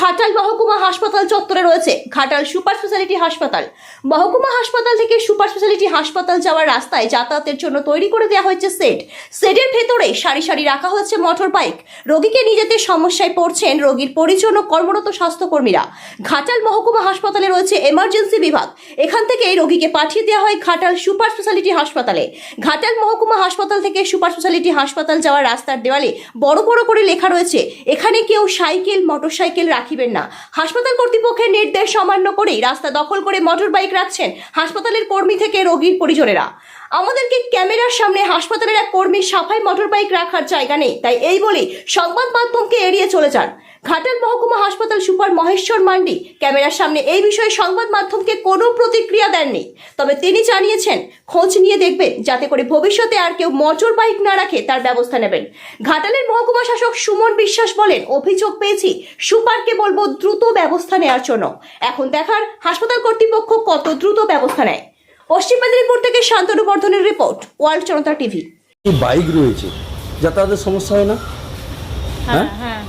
ঘাটাল মহকুমা হাসপাতাল চত্বরে রয়েছে ঘাটাল সুপার স্পেশালিটি হাসপাতাল। মহকুমা হাসপাতাল থেকে সুপার স্পেশালিটি হাসপাতাল যাওয়ার রাস্তায় যাতায়াতের জন্য তৈরি করে দেওয়া হয়েছে সেট। সেটের ভেতরে সারি সারি রাখা হচ্ছে মোটর বাইক। রোগীকে নিয়ে যেতে সমস্যায় পড়ছেন রোগীর পরিজন ও কর্মরত স্বাস্থ্যকর্মীরা। ঘাটাল মহকুমা হাসপাতালে রয়েছে এমার্জেন্সি বিভাগ। এখান থেকে এই রোগীকে পাঠিয়ে দেওয়া হয় ঘাটাল সুপার স্পেশালিটি হাসপাতালে। ঘাটাল মহকুমা হাসপাতাল থেকে সুপার স্পেশালিটি হাসপাতাল যাওয়ার রাস্তার দেওয়ালে বড় বড় করে লেখা রয়েছে, এখানে কেউ সাইকেল, মোটরসাইকেল রাখিবেন না। হাসপাতাল কর্তৃপক্ষের নির্দেশ সামান্য করেই রাস্তা দখল করে মোটর বাইক রাখছেন হাসপাতালের কর্মী থেকে রোগীর পরিজনেরা। আমাদেরকে ক্যামেরার সামনে হাসপাতালের এক কর্মীর সাফাই মোটর বাইক রাখার জায়গা নেই, তাই এই বলেই সংবাদ মাধ্যমকে এড়িয়ে চলে যান। ঘাটাল মহকুমা হাসপাতাল সুপার মহেশ্বর মান্ডি ক্যামেরার সামনে এই বিষয়ে সংবাদ মাধ্যমকে কোনো প্রতিক্রিয়া দেননি। তবে তিনি জানিয়েছেন খোঁজ নিয়ে দেখবেন যাতে করে ভবিষ্যতে আর কেউ মোটর বাইক না রাখে তার ব্যবস্থা নেবেন। ঘাটালের মহকুমা শাসক সুমন বিশ্বাস বলেন অভিযোগ পেয়েছি সুপারকে বলব দ্রুত ব্যবস্থা নেওয়ার জন্য। এখন দেখার হাসপাতাল কর্তৃপক্ষ কত দ্রুত ব্যবস্থা নেয়। পশ্চিম মেদিনীপুর থেকে শান্তনু বর্ধনের report world Janata TV. Bike রয়েছে? যাতায়াতের সমস্যা হয় না? হ্যাঁ? হ্যাঁ।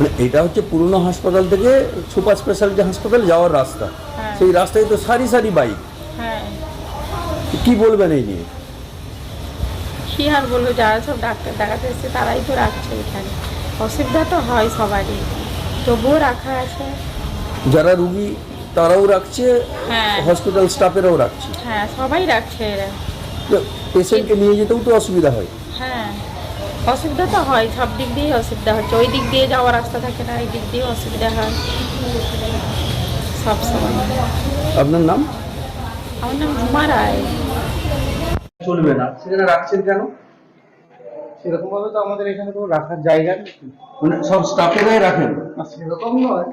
মানে এটা হচ্ছে পুরনো হাসপাতাল থেকে সুপার স্পেশালিটি হাসপাতাল যাওয়ার রাস্তা। হ্যাঁ। সেই রাস্তায় তো সারি সারি বাইক। হ্যাঁ। কি বলবেন এই নিয়ে? কি আর বলব যারা সব ডাক্তার দেখাতে এসছে তারাই তো রাখছে এখানে। অসুবিধা তো হয় সবারই। তবুও রাখা আছে। যারা রুগী তারাও রাখছে হ্যাঁ। হসপিটাল স্টাফেরাও রাখছে। হ্যাঁ সবাই রাখছে এরা। পেশেন্টকে নিয়ে যেতেও তো অসুবিধা হয়। হ্যাঁ। অসুবিধা তো হয় সব দিক দিয়েই অসুবিধা হচ্ছে। ওই দিক দিয়ে যাওয়ার রাস্তা থাকে না এই দিক দিয়েও অসুবিধা হয়। সব সময়। আপনার নাম? আমার নাম ঝুমা রায়। চলবে না। সেখানে রাখছেন কেন? সেরকম ভাবে তো আমাদের এখানে তো রাখার জায়গা নেই। মানে সব স্টাফেরাই রাখেন? সেরকম নয়।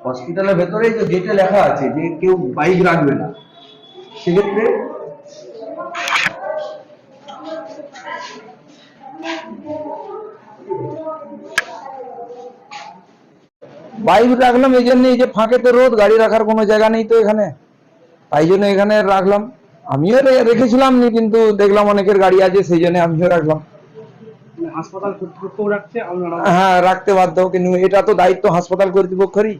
হসপিটালের ভেতরেই তো গেটে লেখা আছে যে কেউ বাইক রাখবে না। সেক্ষেত্রে বাইক রাখলাম এই জন্য এই যে ফাঁকে তো রোদ গাড়ি রাখার কোনো জায়গা নেই তো এখানে। তাই জন্য এখানে রাখলাম। আমিও রেখেছিলাম নি কিন্তু দেখলাম অনেকের গাড়ি আছে সেই জন্য আমিও রাখলাম। হাসপাতাল কর্তৃপক্ষ রাখছে হ্যাঁ রাখতে বাধ্য কিন্তু এটা তো দায়িত্ব হাসপাতাল কর্তৃপক্ষেরই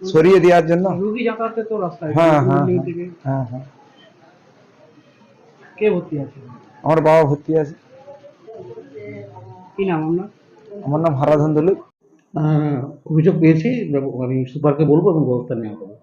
সরিয়ে দেওয়ার জন্য। রুগী যাতায়াতে তো রাস্তায় হ্যাঁ হ্যাঁ হ্যাঁ, হ্যাঁ হ্যাঁ। কে ভর্তি আছে? আমার বাবা ভর্তি আছে। কি নাম আপনার? আমার নাম হারাধন দলুই অভিযোগ পেয়েছি আমি সুপারকে বলব এবং ব্যবস্থা নেওয়া হবে।